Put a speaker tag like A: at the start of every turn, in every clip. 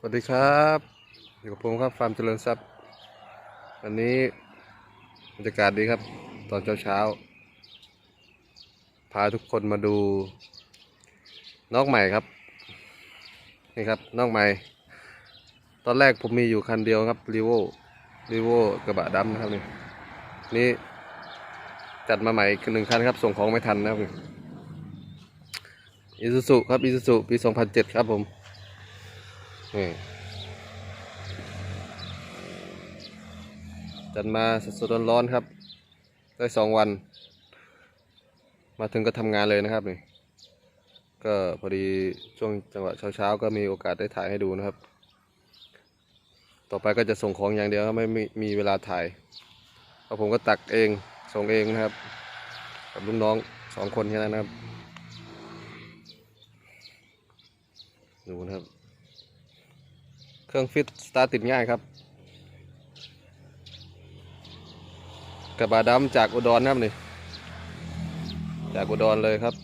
A: สวัสดีครับอยู่กับผมครับฟาร์มเจริญทรัพย์วันนี้บรรยากาศดีครับ ตอนเช้าเช้าพาทุกคนมาดูนองใหม่ครับนี่ครับนองใหม่ ตอนแรกผมมีอยู่คันเดียวครับรีโวรีโวกระบะดำนะครับนี่นี่จัดมาใหม่หนึ่งคันครับ ส่งของไม่ทันนะครับอีซูซุครับอีซูซุปี 2007 ครับผม จัดมาสดๆร้อนๆครับ ได้สองวัน มาถึงก็ทำงานเลยนะครับนี่ก็พอดีช่วงจังหวะเช้าๆก็มีโอกาสได้ถ่ายให้ดูนะครับ ต่อไปก็จะส่งของอย่างเดียวไม่มีมีเวลาถ่ายเพราะผมก็ตักเองส่งเองนะครับ กับลูกน้องสองคนแค่นั้นนะครับ ดูนะครับ เครื่องฟิตสตาร์ติดง่ายครับ กระบะดำจากอุดรนะครับนี่ จากอุดรเลยครับ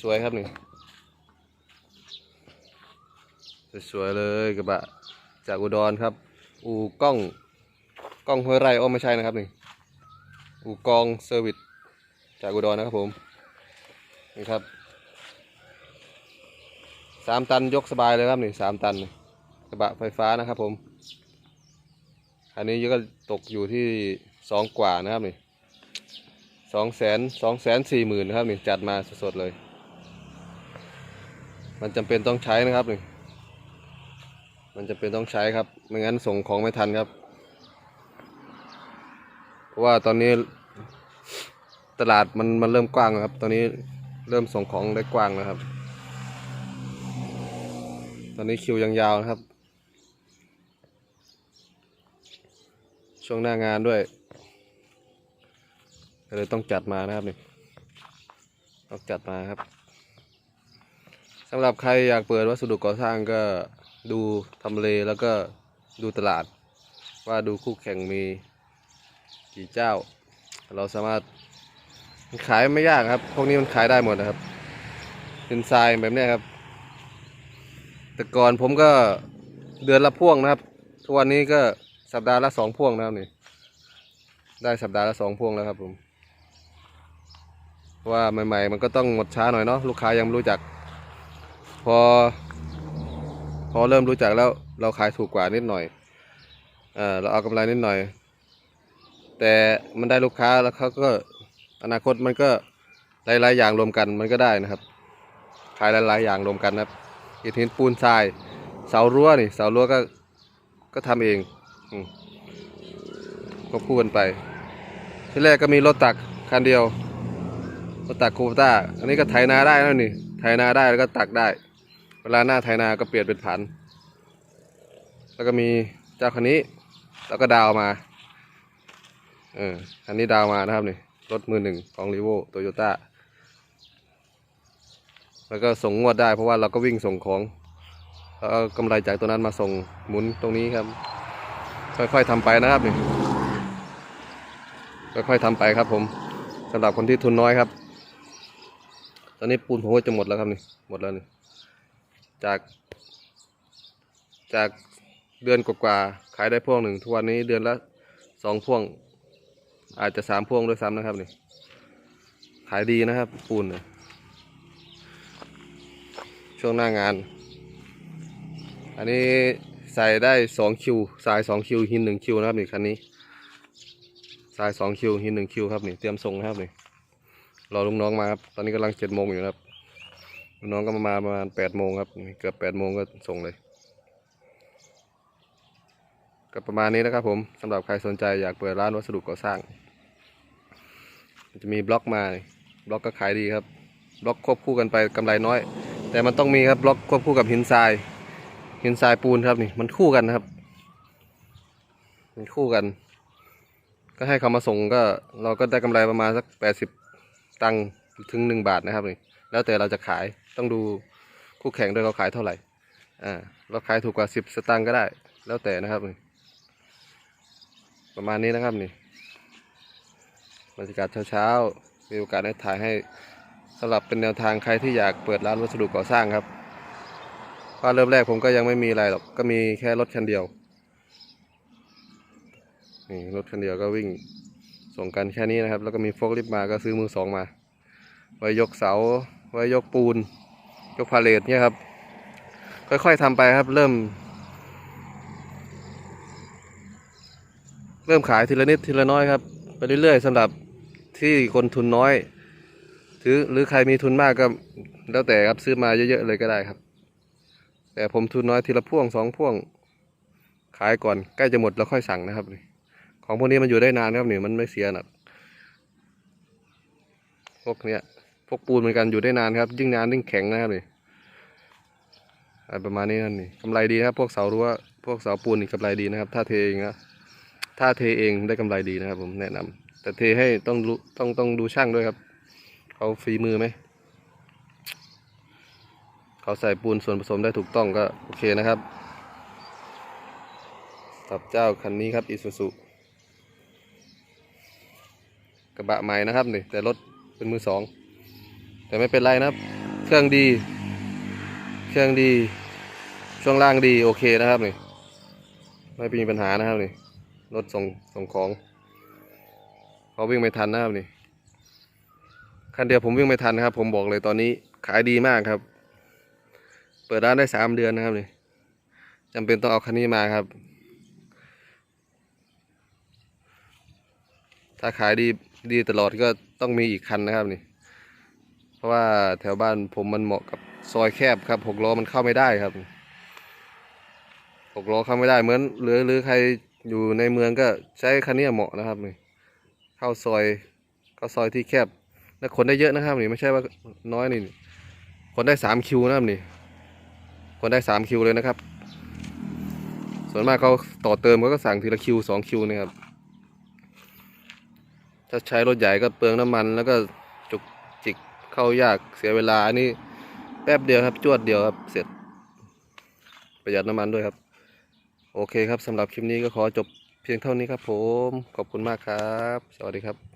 A: สวยๆครับนี่ สวยๆเลยกระบะจากอุดรครับ อูกล้องกล้องห้วยไร่โอ้ไม่ใช่นะครับนี่ อูกองเซอร์วิสจากอุดรนะครับผม นี่ครับ สามตันยกสบายเลยครับนี่สามตันกระบะไฟฟ้านะครับผม อันนี้ก็ตกอยู่ที่สองกว่านะครับนี่สองแสนสองแสนสี่หมื่นครับนี่จัดมาสดๆเลย มันจำเป็นต้องใช้นะครับนี่มันจำเป็นต้องใช้ครับไม่งั้นส่งของไม่ทันครับ เพราะว่าตอนนี้ตลาดมันมันเริ่มกว้างครับ ตอนนี้เริ่มส่งของได้กว้างแล้วครับ อนนี้คิวยังยาวนะครับ ช่วงหน้างานด้วยก็เลยต้องจัดมานะครับนี่ต้องจัดมาครับสำหรับใครอยากเปิดวัสดุก่อสร้างก็ดูทำเลแล้วก็ดูตลาด ว่าดูคู่แข่งมีกี่เจ้า เราสามารถขายไม่ยากครับ พวกนี้มันขายได้หมดนะครับเป็นทรายแบบนี้ครับ แต่ก่อนผมก็เดือนละพ่วงนะครับ ทุกวันนี้ก็สัปดาห์ละสองพ่วงนะครับนี่ ได้สัปดาห์ละสองพ่วงแล้วครับผมเพราะว่าใหม่ ๆ มันก็ต้องหมดช้าหน่อยเนาะลูกค้ายังไม่รู้จัก พอ พอเริ่มรู้จักแล้วเราขายถูกกว่านิดหน่อยเออเราเอากำไรนิดหน่อย แต่มันได้ลูกค้าแล้วเขาก็อนาคตมันก็หลายๆอย่างรวมกันมันก็ได้นะครับ ขายหลายๆอย่างรวมกันนะครับ อิฐหินปูนทราย เสารั้วนี่เสารั้วก็ก็ทำเองอก็พูดกันไป ที่แรกก็มีรถตักคันเดียวรถตักคูปต้า อันนี้ก็ไถนาได้แล้วนี่ไถนาได้แล้วก็ตักได้ เวลาหน้าไถนาก็เปลี่ยนเป็นผัน แล้วก็มีเจ้าคันนี้ แล้วก็ดาวมาเออคันนี้ดาวมานะครับนี่รถมือหนึ่งของรีโวโตโยต้า แล้วก็ส่งงวดได้ เพราะว่าเราก็วิ่งส่งของแล้วเอากำไรจากตัวนั้นมาส่งหมุนตรงนี้ครับ ค่อยๆทำไปนะครับนี่ค่อยๆทำไปครับ ผมสำหรับคนที่ทุนน้อยครับ ตอนนี้ปูนผมก็จะหมดแล้วครับนี่หมดแล้วนี่จาก จากเดือนกว่าๆขายได้พ่วงหนึ่งทุกวันนี้เดือนละสองพ่วง อาจจะสามพ่วงด้วยซ้ำนะครับนี่ขายดีนะครับปูนเนี่ย ช่วงหน้างาน อันนี้ใส่ได้สองคิวสายสองคิวหินหนึ่งคิวนะครับนี่คันนี้สายสองคิวหินหนึ่งคิวครับนี่เตรียมส่งนะครับนี่รอลุงน้องมาครับตอนนี้กำลังเจ็ดโมงอยู่นะครับลุงน้องก็มาประมาณแปดโมงครับเกือบแปดโมงก็ส่งเลยก็ประมาณนี้นะครับผมสำหรับใครสนใจอยากเปิดร้านวัสดุก่อสร้าง จะมีบล็อกมาบล็อกก็ขายดีครับบล็อกควบคู่กันไปกำไรน้อย แต่มันต้องมีครับบล็อกควบคู่กับหินทราย หินทรายปูนครับนี่มันคู่กันนะครับ มันคู่กัน ก็ให้เขามาส่งก็เราก็ได้กำไรประมาณสักแปดสิบตังค์ถึงหนึ่งบาทนะครับนี่แล้วแต่เราจะขายต้องดูคู่แข่งด้วยเขาขายเท่าไหร่อ่าเราขายถูกกว่าสิบสตังค์ก็ได้ แล้วแต่นะครับนี่ประมาณนี้นะครับนี่บรรยากาศเช้าๆมีโอกาสได้ถ่ายให้ สำหรับเป็นแนวทางใครที่อยากเปิดร้านวัสดุก่อสร้างครับเพราะเริ่มแรกผมก็ยังไม่มีอะไรหรอกก็มีแค่รถคันเดียวนี่รถคันเดียวก็วิ่งส่งกันแค่นี้นะครับ แล้วก็มีโฟล์คลิฟมาก็ซื้อมือสองมา ไว้ยกเสา ไว้ยกปูน ยกพาเลทเนี่ยครับ ค่อยๆทำไปครับ เริ่ม เริ่มขายทีละนิดทีละน้อยครับ ไปเรื่อยๆสำหรับที่คนทุนน้อย ถือหรือใครมีทุนมากก็แล้วแต่ครับซื้อมาเยอะๆเลยก็ได้ครับ แต่ผมทุนน้อยทีละพ่วงสองพ่วง ขายก่อนใกล้จะหมดแล้วค่อยสั่งนะครับนี่ของพวกนี้มันอยู่ได้นานครับนี่มันไม่เสียหนักพวกเนี้ยพวกปูนเหมือนกันอยู่ได้นานครับ ยิ่งนานยิ่งแข็งนะครับนี่อะไรประมาณนี้นั่นนี่กำไรดีครับ พวกเสารั้วพวกเสาปูนนี่กำไรดีนะครับ ถ้าเทเองนะถ้าเทเองได้กำไรดีนะครับ ผมแนะนำแต่เทให้ต้องรู้ต้องต้องดูช่างด้วยครับ เขาฝีมือไหม เขาใส่ปูนส่วนผสมได้ถูกต้องก็โอเคนะครับกับเจ้าคันนี้ครับอิซูซุกระบะใหม่นะครับนี่แต่รถเป็นมือสอง แต่ไม่เป็นไรนะครับ เครื่องดี เครื่องดี ช่วงล่างดีโอเคนะครับนี่ไม่มีปัญหานะครับนี่รถส่งส่งของ เขาวิ่งไม่ทันนะครับนี่ คันเดียวผมวิ่งไม่ทันนะครับ ผมบอกเลยตอนนี้ขายดีมากครับ เปิดร้านได้สามเดือนนะครับนี่จำเป็นต้องเอาคันนี้มาครับ ถ้าขายดีดีตลอดก็ต้องมีอีกคันนะครับนี่ เพราะว่าแถวบ้านผมมันเหมาะกับซอยแคบครับหกล้อมันเข้าไม่ได้ครับหกล้อเข้าไม่ได้เหมือนหรือหรือใครอยู่ในเมืองก็ใช้คันนี้เหมาะนะครับนี่เข้าซอยเข้าซอยที่แคบ แล้วคนได้เยอะนะครับนี่ไม่ใช่ว่าน้อยนี่คนได้สามคิวนะครับนี่คนได้สามคิวเลยนะครับ ส่วนมากเขาต่อเติมเขาก็สั่งทีละคิวสองคิวนะครับถ้าใช้รถใหญ่ก็เปลืองน้ำมัน แล้วก็จุกจิกเข้ายากเสียเวลาอันนี้แป๊บเดียวครับ จวดเดียวครับ เสร็จ ประหยัดน้ำมันด้วยครับ โอเคครับสำหรับคลิปนี้ก็ขอจบเพียงเท่านี้ครับผม ขอบคุณมากครับ สวัสดีครับ